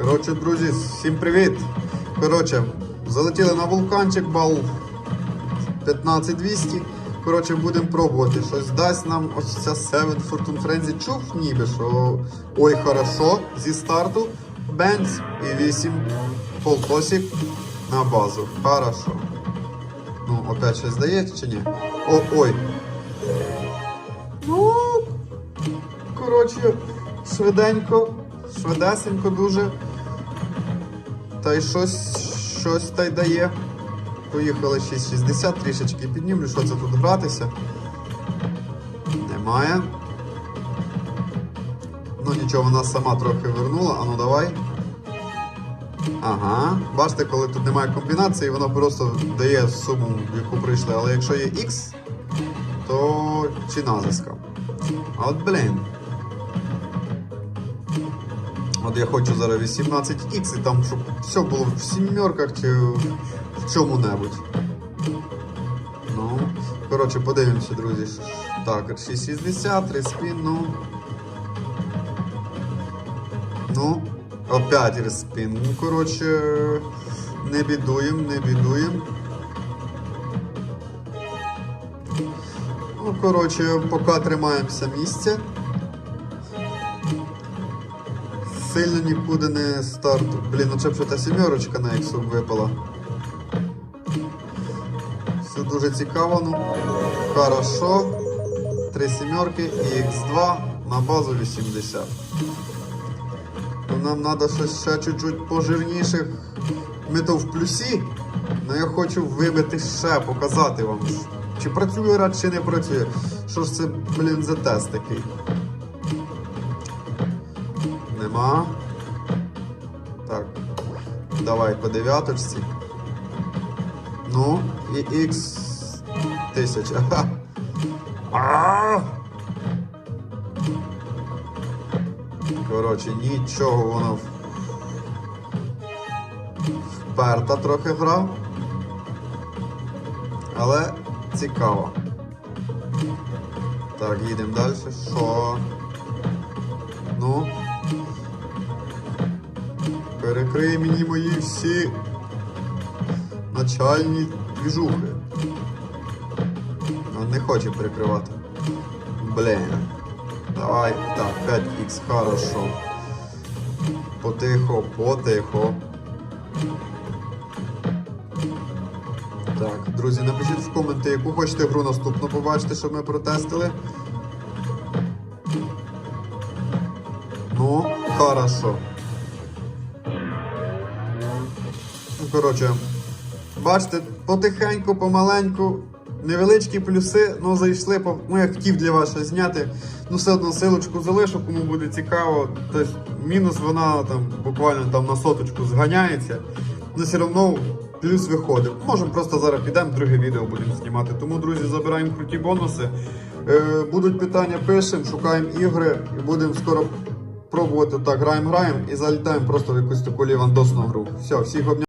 Коротше, друзі, всім привіт! Коротше, залетіли на вулканчик бал 15200. Коротше, будемо пробувати. Щось дасть нам ось ця Seven Fortune Frenzy. Чув ніби, що ой, хорошо, зі старту. Бенц і 8 полтосик на базу. Хорошо. Ну, опять щось дає чи ні? О, ой. Ну, коротше, швиденько, швидесенько дуже. Та й щось, щось та й дає. Поїхали 6,60, трішечки піднімлю, що це тут гратися. Немає. Ну нічого, вона сама трохи вернула. Ану давай. Ага. Бачите, коли тут немає комбінації, воно просто дає суму, в яку прийшли. Але якщо є X, то ціна зиска. А от блін. От я хочу зараз 18X і там, щоб все було в сімерках чи в чому-небудь. Ну, коротше, подивимося, друзі. Так, 660, респін, ну. Ну, опять респін. Ну, коротше, не бідуємо, не бідуємо. Ну, коротше, поки тримаємося місця. Сильно нікуди не старт. Блін, ну це б та сімерочка на іксу випала. Все дуже цікаво, ну. Хорошо. Три сімерки і X2 на базу 80. Ну, нам треба щось ще чуть-чуть пожирніших. Ми то в плюсі. Ну я хочу вибити ще, показати вам. Чи працює рад, чи не працює. Що ж це, блін, за тест такий? Нема. Так. Давай по дев'яточці. Ну, і X тисяча. Коротше, нічого воно вперта трохи гра. Але цікаво. Так, їдемо далі. Що? Ну. Перекрий мені мої всі начальні двіжухи. А не хоче перекривати. Блін. Давай. Так, 5х, хорошо. Потихо, потихо. Так, друзі, напишіть в коменти, яку хочете гру наступну побачити, щоб ми протестили. Ну, хорошо. Коротше, бачите, потихеньку, помаленьку, невеличкі плюси, ну зайшли, ну я хотів для вас щось зняти. Ну, все одно силочку залишу, кому буде цікаво. Тобто мінус вона там буквально там на соточку зганяється. Ну все одно плюс виходить. Можемо просто зараз підемо, друге відео будемо знімати. Тому, друзі, забираємо круті бонуси. Е, будуть питання, пишемо, шукаємо ігри і будемо скоро пробувати так. Граємо, граємо і залітаємо просто в якусь таку лівандосну гру. Все, всіх обняв.